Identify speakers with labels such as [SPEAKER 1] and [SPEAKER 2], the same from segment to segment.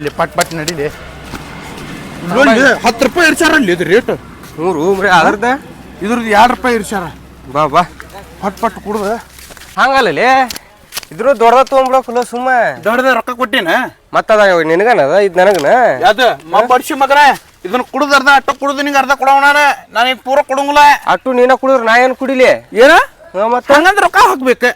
[SPEAKER 1] ಇಲ್ಲಿ ಪಟ್ ಪಟ್ ನಡೀಲಿ. ಹತ್ತು ರೂಪಾಯಿ ಇರ್ಸಾರ ಅಲ್ಲಿ ಇದು ರೇಟ್
[SPEAKER 2] ಹ್ಞೂ ರೂಮ್ರಿ ಅದ್ರದ್ದು?
[SPEAKER 1] ಇದ್ರದ್ದು ಎರಡು ರೂಪಾಯಿ ಇರ್ಸಾರ
[SPEAKER 2] ಬಾ ಬಾ.
[SPEAKER 1] ಪಟ್ ಪಟ್ ಕುಡ್ದ.
[SPEAKER 2] ಹಂಗಲ್ಲೇ ಇದ್ರು ದೊಡ್ಡದ ಫುಲ್ ಸುಮ್ಮ
[SPEAKER 1] ದೊಡ್ಡದ ರೊಕ್ಕ ಕೊಟ್ಟಿನ?
[SPEAKER 2] ಮತ್ತದ ನಿನಗನದ ಇದು ನನಗನ?
[SPEAKER 1] ಯಾವ್ದು? ಬಡ್ಸಿ ಮಗನ ಇದನ್ನ ಕುಡ್ದ ಅರ್ಧ ಅಟ್ಟು ಕುಡ್ದು ನಿಂಗೆ ಅರ್ಧ ಕೊಡೋಣ ನಾನು. ಪೂರ ಕೊಡಂಗಿಲ್ಲ.
[SPEAKER 2] ಅಟ್ಟು ನೀನ ಕುಡಿದ್ರ ನಾ ಏನು ಕುಡಿಲಿ?
[SPEAKER 1] ಏನ?
[SPEAKER 2] ಮತ್ತೆ?
[SPEAKER 1] ಹಂಗಂದ್ರೆ ರೊಕ್ಕ ಹಾಕ್ಬೇಕು.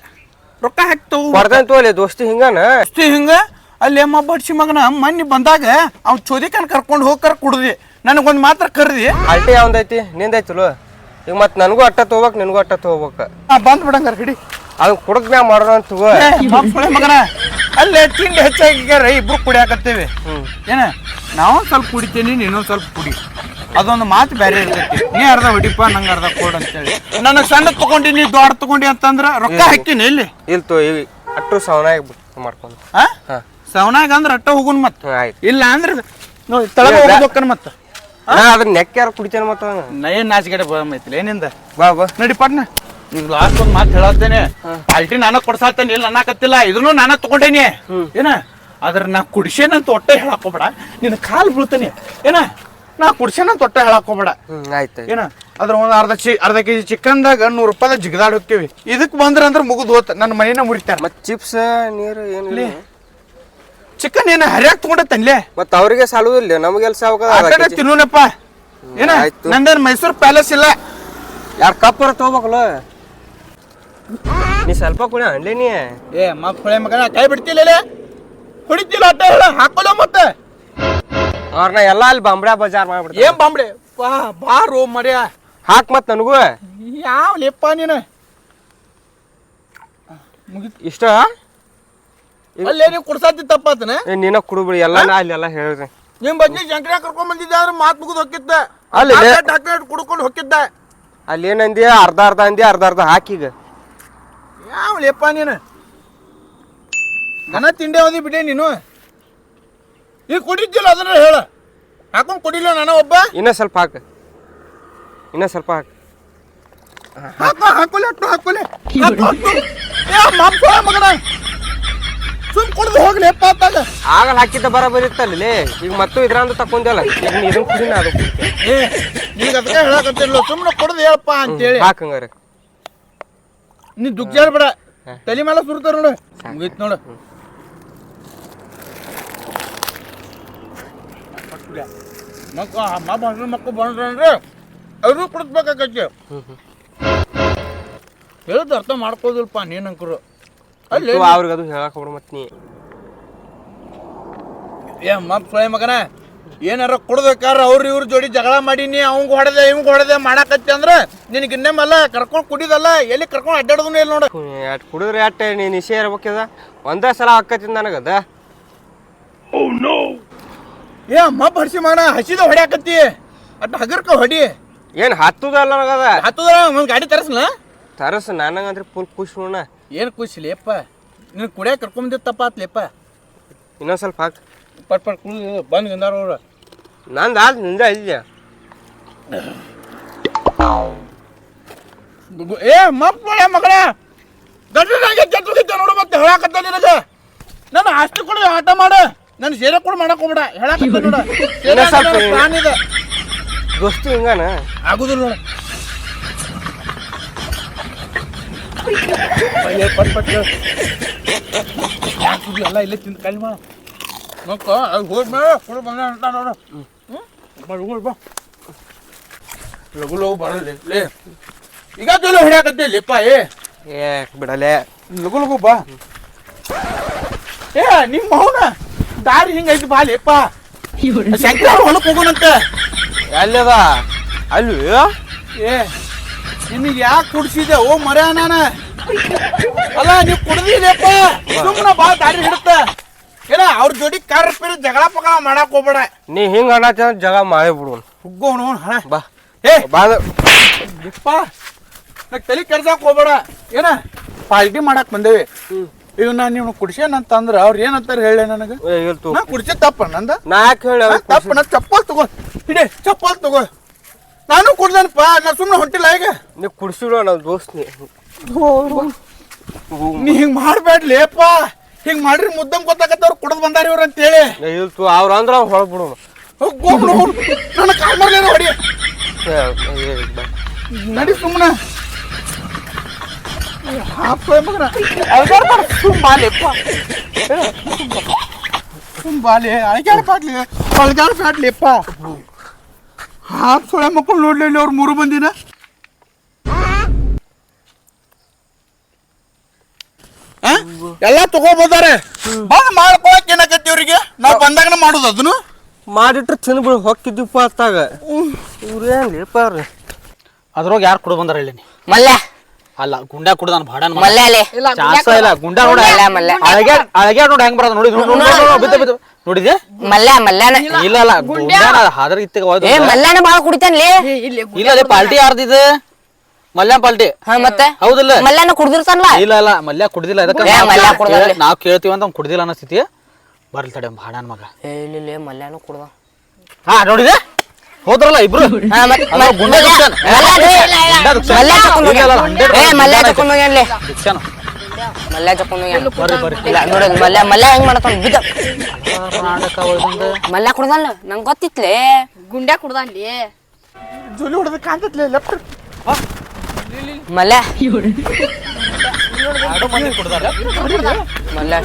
[SPEAKER 1] ರೊಕ್ಕ ಹಾಕಿ ತಗೋ
[SPEAKER 2] ತೋಲಿ ದೋಸ್ತಿ ಹಿಂಗನ?
[SPEAKER 1] ಅಷ್ಟೇ ಹಿಂಗ? ಅಲ್ಲಿ ಅಮ್ಮ ಬಡ್ಸಿ ಮಗನ ಮೊನ್ನೆ ಬಂದಾಗ ಅವ್ನು ಚೋದಿಕನ್ ಕರ್ಕೊಂಡು ಹೋಗ್ಕರ್ ಕುಡ್ದಿ ನನಗೊಂದು ಮಾತ್ರ ಕರ್ದಿ
[SPEAKER 2] ಅಲ್ಟಿ ಯಾವ್ದೈತಿ? ನಿಂದೈತಿಲು? ಈಗ ಮತ್ತೆ ನನಗೂ ಅಟ್ಟ ತಗೋಬೇಕು ನಿನಗೂ ಅಟ್ಟ ತಗೋಬೇಕು.
[SPEAKER 1] ಆ, ಬಂದ್ ಬಿಡಂಗಾರ ಹಿಡಿ.
[SPEAKER 2] ಅದು ಕುಡಕ್ ಮ್ಯಾ ಮಾಡೋಣ ಅಂತ ತಗೋ.
[SPEAKER 1] ಏ, ಮಗನ. ಅಲ್ಲೇ ತಿಂಡಿ ಹೆಚ್ಚಾಗಿ ಇಬ್ರು ಕುಡಿಯಾಕತ್ತೇವೆ. ಏನ ನಾವು ಸ್ವಲ್ಪ ಕುಡಿತೀನಿ ನೀನು ಸ್ವಲ್ಪ ಕುಡಿ. ಅದೊಂದು ಮಾತು ಬೇರೆ ಇರ್ತೈತಿ. ನೀ ಅರ್ಧ ಹೊಡಿಪ ನಂಗೆ ಅರ್ಧ ಕೊಡು ಅಂತೇಳಿ. ನನಗೆ ಸಣ್ಣ ತಗೊಂಡಿ ನೀ ದೊಡ್ಡ ತಗೊಂಡಿ ಅಂತಂದ್ರ ರೊಕ್ಕ ಹಾಕಿನಿ ಇಲ್ಲಿ.
[SPEAKER 2] ಇಲ್ ತೋ ಈಗ ಅಟ್ಟು ಸವನಾಗಿ ಮಾಡ್ಕೊಂಡು.
[SPEAKER 1] ಆ?
[SPEAKER 2] ಹಾ.
[SPEAKER 1] ಸವನಾಗ ಅಂದ್ರೆ ಅಟ್ಟ ಹೋಗುನ್ ಮತ್ತ.
[SPEAKER 2] ಆಯ್ತು.
[SPEAKER 1] ಇಲ್ಲ ಅಂದ್ರೆ ನೋಡಿ ತಳಗ ಹೋಗ್ಬೇಕನ್ ಮತ್ತ.
[SPEAKER 2] ಅದನ್ನ ನೆಕ್ ಯಾರು ಕುಡಿತೇನೆ ಮತ್ತ
[SPEAKER 1] ನಯನ್ ನಾಚಿಗಡೆ ಬಂದೈತಿಲ್ಲ ಏನಿಂದ?
[SPEAKER 2] ಬಾ ಬಾ.
[SPEAKER 1] ನಡಿ ಪಟ್ನ. ಈಗ ಲಾಸ್ಟ್ ಒಂದ್ ಮಾತು ಹೇಳತ್ತೇನೆ. ಅಲ್ಟಿ ನಾನ ಕೊಡ್ಸಾತೇನೆ ಇಲ್ಲ ಅನ್ನಕತ್ತಿಲ್ಲ ಇದನ್ನು ನಾನ ತಗೊಂಡೇನಿ. ಏನ? ಅದ್ರ ನಾ ಕುಡಿಸೇನಂತ ಹೊಟ್ಟೆ ಹೇಳಕ್ ಹೋಗ್ಬೇಡ ನಿನ್ನ ಕಾಲ್ ಬೀಳ್ತೇನೆ. ಏನ? ನಾ ಕುಡ್ಸೇನಂತ ಒಟ್ಟೆ
[SPEAKER 2] ಹೇಳಾಕೋಬೇಡ. ಆಯ್ತು
[SPEAKER 1] ಏನ? ಅದ್ರ ಒಂದ್ ಅರ್ಧ ಚಿ ಅರ್ಧ ಕೆಜಿ ಚಿಕನ್ದಾಗ ನೂರು ರೂಪಾಯಿ ಜಿಗದಾಡ್ ಹೋಗ್ತೀವಿ. ಇದಕ್ ಬಂದ್ರ ಅಂದ್ರ ಮುಗಿದ್ ಹೋತ. ನನ್ನ ಮನೇನ ಮುರಿತಾರ.
[SPEAKER 2] ಮತ್ತೆ ಚಿಪ್ಸ್ ನೀರು ಏನು
[SPEAKER 1] ಚಿಕನ್ ಏನ ಹರಿಯಾಕ್ ತಗೊಂಡತ್ತನ್ಲೇ?
[SPEAKER 2] ಮತ್ತೆ ಅವ್ರಿಗೆ ಸಾಲುದಿಲ್ಲ ನಮಗೆಲ್ಲ ಸಾವಕ
[SPEAKER 1] ತಿನ್ನೂನಪ್ಪ ಏನ?
[SPEAKER 2] ಆಯ್ತು.
[SPEAKER 1] ನಂದೇನ್ ಮೈಸೂರು ಪ್ಯಾಲೇಸ್ ಇಲ್ಲ.
[SPEAKER 2] ಯಾರ ಕಪ್ಪರ ತಗೋಬೇಕಲ್ಲ? ನೀ ಸ್ವಲ್ಪ ಕುಡಿ ಅನ್ಲಿ ನೀ.
[SPEAKER 1] ಏ ಮಗನ ಕೈ ಬಿಡ್ತಿಲ್ಲ ಹೊಡಿತಿಲ್ಲ ಅಟ್ಟ ಹೇಳ ಹಾಕೋಲ್ಲ ಮತ್ತೆ.
[SPEAKER 2] ಅವ್ರನ್ನ ಎಲ್ಲ ಅಲ್ಲಿ ಬಂಬ್ರಾ ಬಜಾರ್ ಮಾಡ್ಬಿಡ್ತೀನಿ
[SPEAKER 1] ಏನ್ ಬಾಂಬ್ಡೆ? ಬಾ ಬಾರೋ ಮರ್ಯ.
[SPEAKER 2] ಹಾಕ್ ಮತ್ ನನಗೂ.
[SPEAKER 1] ಯಾವ ಲೆಪ್ಪ ನೀನು? ಮುಗಿತ್
[SPEAKER 2] ಇಷ್ಟ?
[SPEAKER 1] ಅಲ್ಲೇ ನೀವು ಕುಡ್ಸಾತಿ ತಪ್ಪಾತನ?
[SPEAKER 2] ನೀನ ಕುಡುಬಿಡಿ ಎಲ್ಲ ನಾ ಅಲ್ಲೆಲ್ಲ ಹೇಳ್ರಿ
[SPEAKER 1] ನಿಮ್ ಬದ್ನಿ ಶಂಕರ ಕರ್ಕೊಂಡ್ ಬಂದಿದ್ದೆ ಆದ್ರೆ ಮಾತ್ ಮುಗಿದ್ ಹೊಕ್ಕಿದ್ದ.
[SPEAKER 2] ಅಲ್ಲಿ
[SPEAKER 1] ಡಾಕ್ಟರ್ ಕುಡ್ಕೊಂಡು ಹೊಕ್ಕಿದ್ದ.
[SPEAKER 2] ಅಲ್ಲಿ ಏನಂದಿ? ಅರ್ಧ ಅರ್ಧ ಅಂದಿ ಅರ್ಧ ಅರ್ಧ ಹಾಕೀಗ
[SPEAKER 1] ಯಾವ ಲೆಪ್ಪ ನೀನು? ದನ ತಿಂಡಿ ಓದಿ ಬಿಟ್ಟೆ ನೀನು. ಈಗ ಕುಡಿದಿಲ್ಲ ಅದನ್ನ ಹೇಳ. ಹಾಕೊಂಡ್ ಕುಡಿಲ್ಲ ನಾನು ಒಬ್ಬ?
[SPEAKER 2] ಇನ್ನ ಸ್ವಲ್ಪ ಹಾಕ. ಇನ್ನ ಸ್ವಲ್ಪ ಹಾಕ.
[SPEAKER 1] ಹಾಕೋ ಹಾಕೋಲೆ ಹಾಕೋಲೆ. ಮಗನ. ಸುಮ್ ಕುಡ್ದು ಹೋಗ್ಲಿ ಅತ್ತಾಗ
[SPEAKER 2] ಆಗಲ್ಲ ಹಾಕಿದ್ದ ಬರ ಬರಿತ್ತಲ್ಲಿ ಈಗ ಮತ್ತು ಇದ್ರಂದು ತಕೊಂದಿಲ್ಲ ಈಗ ನೀ ಇದನ್ನ ಕುಡಿನ ಅದು.
[SPEAKER 1] ಏ ಈಗ ಅದಕ್ಕೆ ಹೇಳಕತ್ತಿರ್ಲ ಸುಮ್ಮನೆ ಕುಡ್ದು ಹೇಳಪ್ಪ ಅಂತೇಳಿ.
[SPEAKER 2] ಹೇಳಿ ಹಂಗಾರೆ
[SPEAKER 1] ನೀ ದುಃಖ ಹೇಳ್ಬೇಡ. ತಲೆ ಮೇಲೆ ಸುರ್ತಾರ ನೋಡು. ಮುಗೀತ್ ನೋಡು. ಮಕ್ಕ ಅಮ್ಮ ಹಣ್ಣು ಮಕ್ಕಳು ಬಂದ್ರೆ ಅವರು ಕುಡಿಸ್ಬೇಕಾಗತ್ತೆ. ಹೇಳಿದ್ ಅರ್ಥ ಮಾಡ್ಕೋದಿಲ್ಪ ನೀನಂಕರು. ಅಲ್ಲಿ
[SPEAKER 2] ಅವ್ರಿಗೆ ಅದು ಹೇಳಕ್ ಹೋಗ್ಬಿಡು ಮತ್ ನೀ.
[SPEAKER 1] ಏ ಮತ್ ಸ್ವಯಂ ಮಗನ ಏನಾರ ಕುಡ್ಬೇಕಾದ್ರೆ ಅವ್ರ ಇವ್ರ ಜೋಡಿ ಜಗಳ ಮಾಡೀನಿ ಅವಂಗ ಹೊಡೆದೆ ಇವಂಗ ಹೊಡೆದೆ ಮಾಡಾಕತ್ತಿ ಅಂದ್ರೆ ನಿನಗೆ ಇನ್ನೇಮಲ್ಲ ಕರ್ಕೊಂಡು ಕುಡಿದಲ್ಲ ಎಲ್ಲಿ ಕರ್ಕೊಂಡು ಅಡ್ಡಾಡೋದು ಇಲ್ಲ ನೋಡು.
[SPEAKER 2] ಅಟ್ ಕುಡಿದ್ರೆ ಅಟ್ಟೆ ನೀ ನಿಶೆ ಇರ್ಬೇಕಿದ? ಒಂದೇ ಸಲ ಹಾಕತ್ತಿ ನನಗದ.
[SPEAKER 1] ಏ ಅಮ್ಮ ಬರ್ಸಿ ಮಾಡ ಹಸಿದ ಹೊಡ್ಯಾಕತ್ತಿ. ಅಟ್ ಹಗರ್ಕ ಹೊಡಿ.
[SPEAKER 2] ಏನ್ ಹತ್ತದಲ್ಲ ನನಗದ?
[SPEAKER 1] ಹತ್ತದ ಒಂದ್ ಗಾಡಿ ತರಸ್ನ
[SPEAKER 2] ತರಸ್ ನನಗಂದ್ರೆ ಫುಲ್ ಖುಷಿ ನೋಡ
[SPEAKER 1] ಏನ್ ಖುಷಿ ಲೇಪ್ಪ ನೀನು ಕುಡಿಯಾಕೆ ಕರ್ಕೊಂಬಂದಿತ್ತಪ್ಪ ತಪ್ಪಾತ್ಲೇಪ್ಪ
[SPEAKER 2] ಇನ್ನೊಂದು ಸ್ವಲ್ಪ ಹಾಕ್.
[SPEAKER 1] ಪಟ್ ಪಟ್ ಕುಡಿದು ಬಂದು ಅವರು ಅವ್ರ.
[SPEAKER 2] ನಂದು ಆದ್ನಿಂದ ಇದೆಯಾ
[SPEAKER 1] ಏ ಮಪ್ಪ ಮಗಳ ಗಡ್ಡನಾಗೆ ಕೆಟ್ಟೋಗಿದ್ದೆ ನೋಡು ಮತ್ತೆ ಹೇಳಾಕತ್ತ ನಿನಗೆ. ನಾನು ಅಷ್ಟು ಕೂಡ ಆಟ ಮಾಡು. ನಾನು ಸೇರೆ ಕೂಡ ಮಾಡಕ್ ಹೋಗ್ಬೇಡ. ಹೇಳಾಕತ್ತ ನೋಡು. ಇದೆ.
[SPEAKER 2] ದೋಸ್ತಿ ಹಿಂಗಾನ?
[SPEAKER 1] ಆಗುದಿಲ್ಲ ನೋಡ. ಪಟ್ ಪಟ್ ಎಲ್ಲ ತಿಂದು ಅಂತ ನೋಡು ಹ್ಞೂ ಬಾ ಹೋಗ್ ಬಾ ಲೇ ಈಗ ತುಳು ಹಿಡಿಯಾಕತ್ತೆ ಲಿಪ್ಪ ಏ
[SPEAKER 2] ಏ ಬಿಡಲೆ
[SPEAKER 1] ಲಘು ಲಘು ಬಾ ಏ ನಿಮ್ಮ ಮೌನ ದಾರಿ ಹಿಂಗೈತಿ ಬಾ ಲಿಪ್ಪ ಶಂಕರ ಹೊಲಕ್ಕೆ ಹೋಗೋಣಂತೆ
[SPEAKER 2] ಎಲ್ಲದ ಅಲ್ಲಿ
[SPEAKER 1] ಏ ನಿನಗೆ ಯಾಕೆ ಕುಡಿಸಿದೆ ಓ ಮರ ನಾನ. ಅಲ್ಲ ನೀವು ಕುಡ್ದಿಲ್ಲಪ್ಪ ಸುಮ್ಮನೆ ಬಾ ದಾರಿ ಹಿಡುತ್ತ ಏನ ಅವ್ರ ಜೋಡಿ ಕಾರ್ ಪೇರಿ ಜಗಳ ಪಗಳ ಮಾಡಕ್ ಹೋಗ್ಬೇಡ.
[SPEAKER 2] ನೀ ಹಿಂಗ ಅನ್ನತ್ತ ಜಗ ಮಾಡಿ ಬಿಡು.
[SPEAKER 1] ಹುಗ್ಗೋಣ ಹಣ
[SPEAKER 2] ಬಾ.
[SPEAKER 1] ಏ
[SPEAKER 2] ಬಾ.
[SPEAKER 1] ಯಪ್ಪ. ನಾ ತಲೆ ಕೆಡ್ಸಕ್ ಹೋಗ್ಬೇಡ. ಏನ ಪಾರ್ಟಿ ಮಾಡಕ್ ಬಂದೇವಿ. ಇದು ನಾನು ನೀವು ಕುಡ್ಸೇನಂತ ಅಂದ್ರ ಅವ್ರ ಏನಂತಾರ ಹೇಳಿ ನನಗೆ?
[SPEAKER 2] ಇಲ್ತು
[SPEAKER 1] ತಪ್ಪ ನಂದ?
[SPEAKER 2] ನಾ ಯಾಕೆ ಹೇಳಿ
[SPEAKER 1] ತಪ್ಪ ನಾ ಚಪ್ಪಲ್ ತಗೋ. ಇಡೇ ಚಪ್ಪಲ್ ತಗೋ. ನಾನು ಕುಡ್ದನಪ್ಪ ನಾ ಸುಮ್ಮನೆ ಹೊಂಟಿಲ್ಲ ಈಗ
[SPEAKER 2] ನೀವು ಕುಡ್ಸಿಡು ನಾವು ದೋಸ್ತ್ ನೀ
[SPEAKER 1] ಹಿಂಗ್ ಮಾಡ್ಬೇಡ್ಲೇಪ್ಪ. ಹಿಂಗ್ ಮಾಡ್ರಿ ಮುದ್ದಂ ಗೊತ್ತಾಗತ್ತವ್ರು ಕುಡ್ದು ಬಂದಾರ ಇವ್ರು ಅಂತೇಳಿ.
[SPEAKER 2] ಇಲ್ತು ಅವ್ರ ಅಂದ್ರ ಹೊಳಗ್ ಬಿಡು
[SPEAKER 1] ಹೋಗ್ಬಿಡು ನನ್ನ ಕಾಲ್ ಮಾಡ್ಲೇನ ಹೊಡಿ. ನಡಿ ಸುಮ್ಮನೆ ಮಗನ. ಸುಂಬಾಲೆಪ್ಪ ಸುಂಬಾಲೆ ಅಳಗ್ಯಾಡ ಪಾಟ್ಲಿ ಅಳಗ್ಯಾಡ ಪಾಟ್ಲಿಪ್ಪ ಹಾಪ್ ಸೊಳೆ ಮಕ್ಕಳು ನೋಡ್ಲಿಲ್ಲ ಅವ್ರು ಮೂರು ಬಂದಿನ ಆ? ಎಲ್ಲಾ ತಗೋಬೋದಾರೆ ಬಂದ್ ಮಾಡ್ಕೊಳಕ್ ಏನಾಗತ್ತೆ ಇವ್ರಿಗೆ? ನಾವ್ ಬಂದಾಗನ ಮಾಡುದು ಅದನ್ನು
[SPEAKER 2] ಮಾಡಿಟ್ರೆ ತಿಂದ್ಬಿಡು ಹೊಕ್ಕಿದ್ದೀಪ ಅತ್ತಾಗ. ಇವ್ರೇನ್ ಲೇಪ ಅವ್ರು
[SPEAKER 3] ಅದ್ರೊಳಗೆ ಯಾರು ಕುಡ್ ಬಂದಾರ ಹೇಳಿ
[SPEAKER 4] ಮಲ್ಯ.
[SPEAKER 3] ಅಲ್ಲ ಗುಂಡ್ಯಾ ಕುಡ್ದಾನ
[SPEAKER 4] ನಾನು ಅಲೆ
[SPEAKER 3] ಇಲ್ಲ ಗುಂಡ ನೋಡ.
[SPEAKER 4] ಮಲ್ಯ, ಮಲ್ಯ.
[SPEAKER 3] ಅಳಗ್ಯಾ ಅಳಗ್ಯಾ ನೋಡಿ ಹೆಂಗ್ ಬರೋದು ನೋಡಿ. ನೋಡಿ, ನೋಡಿ, ನೋಡಿ, ಬಿದ್ದ ಬಿದ್ದ ನೋಡಿದ್ಯಾ
[SPEAKER 4] ಮಲ್ಯ ಮಲ್ಯಾನ
[SPEAKER 3] ಇಲ್ಲ ಇಲ್ಲ ಗುಂಡ್ಯಾನ ಹಾದ್ರ ಇತ್ತಿಗೆ ಹೋಯ್ತು
[SPEAKER 4] ಏ ಮಲ್ಯಾನ ಬಾಳ ಕುಡಿತಾನ್ಲಿ
[SPEAKER 3] ಇಲ್ಲ ಅದೇ ಪಾಲ್ಟಿ ಯಾರ್ದಿದು ಮಲ್ಯ ಪಾಲ್ಟಿ
[SPEAKER 4] ಹಾ ಮತ್ತೆ
[SPEAKER 3] ಹೌದಿಲ್ಲ
[SPEAKER 4] ಮಲ್ಯಾನ ಕುಡ್ದಿರ್ತಾನಲ್ಲ
[SPEAKER 3] ಇಲ್ಲ ಇಲ್ಲ ಮಲ್ಯ ಕುಡ್ದಿಲ್ಲ
[SPEAKER 4] ಅದಕ್ಕೆ.
[SPEAKER 3] ನಾವ್ ಕೇಳ್ತೀವಿ ಅಂತ ಅವ್ನ್ ಕುಡ್ದಿಲ್ಲ ಅನ್ನೋ ಸ್ಥಿತಿ ಬರ್ಲಿ ತಡೆ ಭಾಡನ್ ಮಗ
[SPEAKER 4] ಏ ಇಲ್ಲ ಮಲ್ಯಾನು ಕುಡ್ದ
[SPEAKER 3] ಹಾ ನೋಡಿದೆ ಹೋದ್ರಲ್ಲ ಇಬ್ರು ಗುಂಡ
[SPEAKER 4] ಮಲ್ಯ-
[SPEAKER 3] ದುಕ್ಸಾನ್.
[SPEAKER 4] ಮಲ್ಯ ತಕೊಂಡ್
[SPEAKER 3] ಇಲ್ಲ, ಇಲ್ಲ,
[SPEAKER 4] ಹೋಗ್ಯಾನ.
[SPEAKER 3] 100%
[SPEAKER 4] ಏ ಮಲ್ಯ
[SPEAKER 3] ಗುಂಡ
[SPEAKER 4] ತಕೊಂಡ್ ಮಲ್ಯ ಮಲ್ಯ ಮಲ್ಯ ಹೆಂಗ್ ಮಾಡತ್ತ ಬಿದ್ದ.
[SPEAKER 3] ಕರ್ನಾಟಕ ಒಳಗೊಂದು
[SPEAKER 4] ಮಲ್ಯ ಕುಡ್ದಲ್ಲ ನಂಗೆ ಗೊತ್ತಿತ್ಲೆ.
[SPEAKER 5] ಗುಂಡ್ಯಾ ಕುಡ್ದಲ್ಲಿ
[SPEAKER 1] ಜೋಲಿ ಹೊಡೆದ ಕಾಂತತ್ಲೆ ಲೆಫ್ಟ್
[SPEAKER 4] ಮಲ್ಯ. ಮಲ್ಯ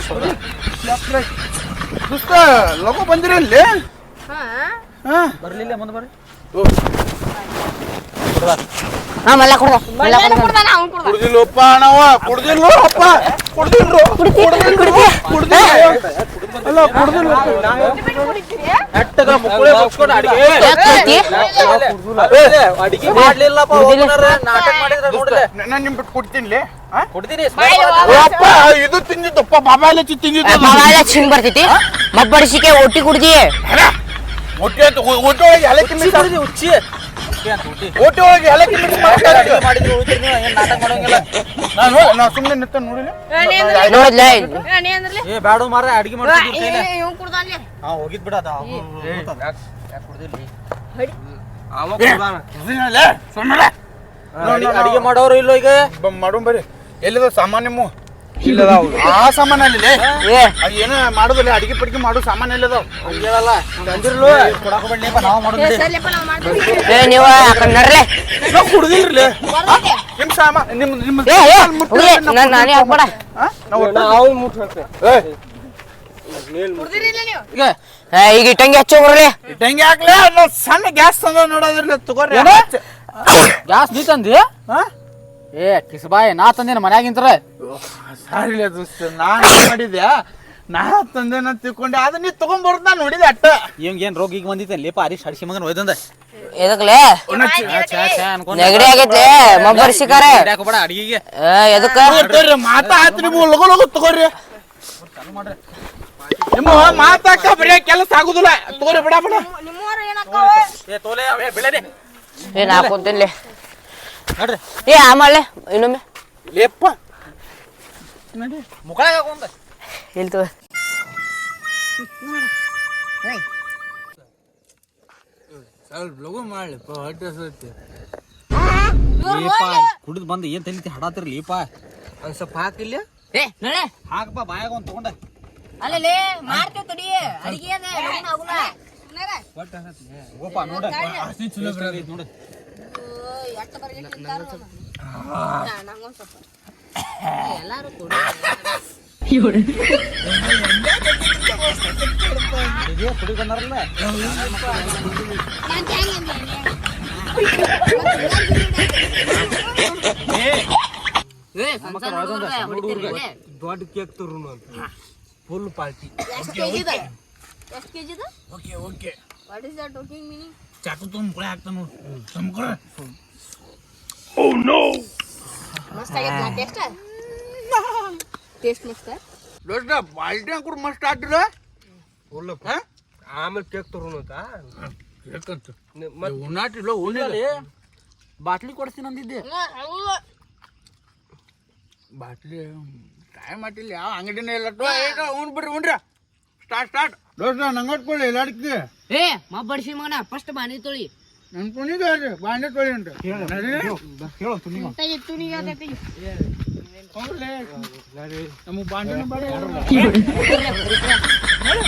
[SPEAKER 1] ದೋಸ್ತ ಬಂದಿರಲ್ಲ ಬಂದಿರಲ್ಲಿ
[SPEAKER 5] ಹಾ?
[SPEAKER 1] ಹಾ.
[SPEAKER 3] ಬರ್ಲಿಲ್ಲ ಮುಂದೆ ಬರ್ರಿ.
[SPEAKER 4] ಹಾ ಮಲ್ಲ ಕುಡ್ದ ಮಲ್ಲ
[SPEAKER 5] ಮಲ್ಯಾನ
[SPEAKER 4] ಕುಡ್ದ
[SPEAKER 5] ಕುಡ್ದಾನ ಅವ್ನ್ ಕುಡ್ದ
[SPEAKER 1] ಕುಡ್ದಿಲ್ಲಪ್ಪ ನಾವ ಕುಡ್ದಿಲ್ಲಪ್ಪ ಕುಡ್ದಿಲ್ರು ಕುಡ್ದಿಲ್ಲ ಅಲ್ಲ ಕುಡ್ದಿಲ್ಲ
[SPEAKER 3] ನೆಟ್ಟಗ ಮುಕ್ಕುಳೆ ಮುಚ್ಕೊಂಡು ಅಡಿಗೆ
[SPEAKER 4] ಯಾಕ್
[SPEAKER 3] ಅಡಿಗೆ ಮಾಡ್ಲಿಲ್ಲಪ್ಪ ನಾಟಕ ಮಾಡಿದ್ರೆ ನೋಡಿಲ್ಲ
[SPEAKER 1] ನಾನು ನಿಮ್ ಬಿಟ್ಟು ಕೊಡ್ತೀನಿ
[SPEAKER 3] ಕುಡ್ತೀನಿ
[SPEAKER 1] ಅಪ್ಪ ಇದು ತಿಂದಿದ್ದಪ್ಪ ತಿಂದಿದ್ದು
[SPEAKER 4] ಬರ್ತೈತಿ ಮಬ್ಬಡಿಸಿಕೆ ಒಟ್ಟಿ ಕುಡ್ದಿ
[SPEAKER 1] ಒಟ್ಟಿ ಒಟ್ಟಿ ಎಲಕ್ಕಿ ಮಿಕ್ಸ್
[SPEAKER 3] ಹುಚ್ಚಿ
[SPEAKER 1] ಒಳಗೆ
[SPEAKER 3] ಮಾಡಿದ್ರು ಏನ್ ನಾಟಕ ಮಾಡೋಂಗಿಲ್ಲ.
[SPEAKER 1] ನಾನು ನಾ ಸುಮ್ಮನೆ ನಿಂತ ನೋಡಿಲ್ಲ.
[SPEAKER 4] ನೋಡಿದ್ಲೆ
[SPEAKER 5] ನೀ ಅಂದ್ರಲಿ
[SPEAKER 3] ಏ ಬ್ಯಾಡು ಮಾರ ಅಡಿಗೆ ಮಾಡ್ತಿದ್ರು ಹೋಗಿ
[SPEAKER 5] ಇವ್ ಕುಡ್ದಾನ್ಲಿ
[SPEAKER 3] ಹಾ ಹೋಗಿದ್ ಬಿಡ ಅದ
[SPEAKER 2] ಅವ ಕುಡ್ದಾನ.
[SPEAKER 1] ಸುಮ್ಮನೆ
[SPEAKER 3] ಅಡಿಗೆ ಮಾಡೋರು ಇಲ್ಲೋ ಈಗ?
[SPEAKER 1] ಮಾಡೋ ಬರ್ರಿ. ಎಲ್ಲಿದ ಸಾಮಾನ್ಯ ಇಲ್ಲದಾವ್. ಆ ಸಾಮಾನ್ ಅಲ್ಲಿ
[SPEAKER 4] ಏ
[SPEAKER 1] ಅದು ಏನೋ ಮಾಡೋದಿಲ್ಲ ಅಡಿಗೆ ಪಡಿಗೆ ಮಾಡೋ ಸಾಮಾನ್ ಇಲ್ಲದಾವ್.
[SPEAKER 3] ಹಂಗೇಳಲ್ಲ ತಂದಿರ್ಲು ಕೊಡಕ ಬಿಡ್ಲಿಪ್ಪ ನಾವು ಮಾಡೋದು ನಡಿ.
[SPEAKER 5] ಸರ್ಲಿಪ್ಪ ನಾವ್ ಮಾಡ್ತೀವಿ.
[SPEAKER 4] ಏ ನೀವು ಯಾಕಂದ್ ನಡ್ರಲೆ
[SPEAKER 1] ನಾವು ಕುಡ್ದಿಲ್ರಿ
[SPEAKER 5] ಬರ್ದೈತೆ
[SPEAKER 1] ನಿಮ್ ಸಾಮಾನ್ ನಿಮ್ ನಿಮ್
[SPEAKER 4] ಏ ಏ ಹೋಗ್ಲಿ ನಾನೇ ಹಾಕ್ಬೇಡ.
[SPEAKER 2] ನಾವು ಮುಟ್
[SPEAKER 5] ನೀವು?
[SPEAKER 1] ಈಗ
[SPEAKER 4] ಇಟ್ಟಂಗಿ ಈಗ ಇಟ್ಟಂಗೆ ಹಚ್ಚಿ
[SPEAKER 1] ಹೆಂಗೆ ಹಾಕ್ಲೆ ಸಣ್ಣ ಗ್ಯಾಸ್ ತಂದ ನೋಡೋದ್ರಲ್ಲ ತಗೋರಿ.
[SPEAKER 3] ಗ್ಯಾಸ್ ನೀ ತಂದಿ?
[SPEAKER 1] ಹಾ
[SPEAKER 3] ಏ ಕಿಸ್ಬಾಯ್ ನಾ ತಂದೇನ ಮನ್ಯಾಗಿಂತ್ರ.
[SPEAKER 1] ಸಾರಿ ದೋಸ್ತ. ನಾನು ಏನ್ ಮಾಡಿದ್ಯಾ? ನಾ ತಂದೇನ ತಿಳ್ಕೊಂಡೆ. ಅದ ನೀ ತಗೊಂಡ್ಬರ್ದ ನಾ ನೋಡಿದೆ ಅಟ್ಟ.
[SPEAKER 3] ಇವಂಗ ಏನ್ ರೋಗ ಈಗ ಬಂದಿತ್ತೆ ಲೇಪ ಅರಿ ಹಡಿಸಿ ಮಗನ್ ಒಯ್ದಂದ.
[SPEAKER 4] ಎದಕ್ಲೆ? ನೆಗಡಿ ಆಗೈತ್ಲೆ ಮಬ್ಬಡಿಸಿಕಾರ
[SPEAKER 3] ಬೇಡ ಅಡಿಗೆಗೆ.
[SPEAKER 4] ಏ ಎದಕ್ಕ?
[SPEAKER 1] ತಗೋರಿ ಮಾತಾ ಆತ್ ನಿಮ್ಮ ಲಗು ಲಗು ತಗೋರಿ. ನಿಮ್ಮ ಮಾತಾಕ ಬರೀ ಕೆಲಸ ಆಗುದಿಲ್ಲ. ತಗೋರಿ ಬಿಡ ಬಿಡ.
[SPEAKER 3] ಏ ತೋಲೆ ಅವೇ ಬೆಳೆದೆ.
[SPEAKER 4] ಏ ನಾ ಕುಂತಿನ್ಲೆ.
[SPEAKER 3] ನೋಡ್ರಿ.
[SPEAKER 4] ಏ ಆಮೇಲೆ ಇನ್ನೊಮ್ಮೆ.
[SPEAKER 1] ಲೇಪ್ಪ. ನಡಿ.
[SPEAKER 3] ಮುಖಾಗ ಹಾಕೊಂಡ
[SPEAKER 4] ಇಲ್ತು
[SPEAKER 3] ಲೇಪ ಕುಡಿದ್ ಬಂದು ಏನ್ ತಲಿತಿ ಹಡಾತಿರ್ ಪಾ
[SPEAKER 2] ಒಂದ್ ಸ್ವಲ್ಪ ಹಾಕಿಲ್ಲ?
[SPEAKER 4] ಏ ನಡೆ.
[SPEAKER 3] ಹಾಕಪ್ಪ ಬಾಯಾಗ ಒಂದ್ ತಗೊಂಡ.
[SPEAKER 4] ಅಲ್ಲೇ ಮಾಡ್ತೇವ್ ತಡಿ. ಅಡಿಗೆ ಅದ ಲಗುನ ಆಗುಲ್ಲ
[SPEAKER 3] ಹೋಗಪ್ಪ ನೋಡ. ನೋಡು.
[SPEAKER 5] ನಂಗೊಂದ್ ಸ್ವಲ್ಪ
[SPEAKER 3] ಅಡಿಗೆ ಕುಡಿ ಬಂದಾರಲ್ಲ
[SPEAKER 2] ದೊಡ್ಡ cake ತರು full party
[SPEAKER 1] okay okay
[SPEAKER 5] what is that talking meaning
[SPEAKER 1] ಚಾಕು ತುಂಬ ಹಾಕ್ತಾನ ಓ ತಂಬ್ಕೊಳ
[SPEAKER 5] ಮಸ್ತ್ ಆಗೈತೆ ಟೇಸ್ಟ್ ಟೇಸ್ಟ್ ಮಸ್ತ್?
[SPEAKER 1] ದೋಸ್ತ ಬಾಲ್ಟಿ ಕೂಡ ಮಸ್ತ್ ಆಟಿಲ್ಲ
[SPEAKER 2] ಫುಲ್ ಆಮೇಲೆ ಕೇಕ್ ತರು ಅಂತ
[SPEAKER 1] ಕೇಕಂತ
[SPEAKER 2] ಮತ್ತೆ
[SPEAKER 1] ಉಣ್ಣಾಟಿಲ್ಲ ಉಣ್ಣಿಲ್ಲ
[SPEAKER 3] ಬಾಟ್ಲಿ ಕೊಡ್ತೀನಿ ಅಂದಿದ್ದೆ.
[SPEAKER 1] ಬಾಟ್ಲಿ ಟೈಮ್ ಮಾಡಿಲ್ಲ ಯಾವ ಅಂಗಡಿನೇ ಇಲ್ಲ. ಉಣ್ ಬಿಡ್ರಿ ಉಣ್ರಿ. ಸ್ಟಾರ್ಟ್ ಸ್ಟಾರ್ಟ್ ದೋಸ್ತ ಎಲ್ಲ ಹೇ
[SPEAKER 4] ಏ ಬಡ್ಸಿ ಮಗನ ಫಸ್ಟ್ ಬಾಣಿ ತೊಳಿ.
[SPEAKER 1] તુની ગાતે બાને કોલેન્ડ ખેલો
[SPEAKER 3] ખેલો તુની
[SPEAKER 5] ગા તે તુની
[SPEAKER 1] ગા તે ઓલે લારે તમ બાંડે ન બાડે હેલો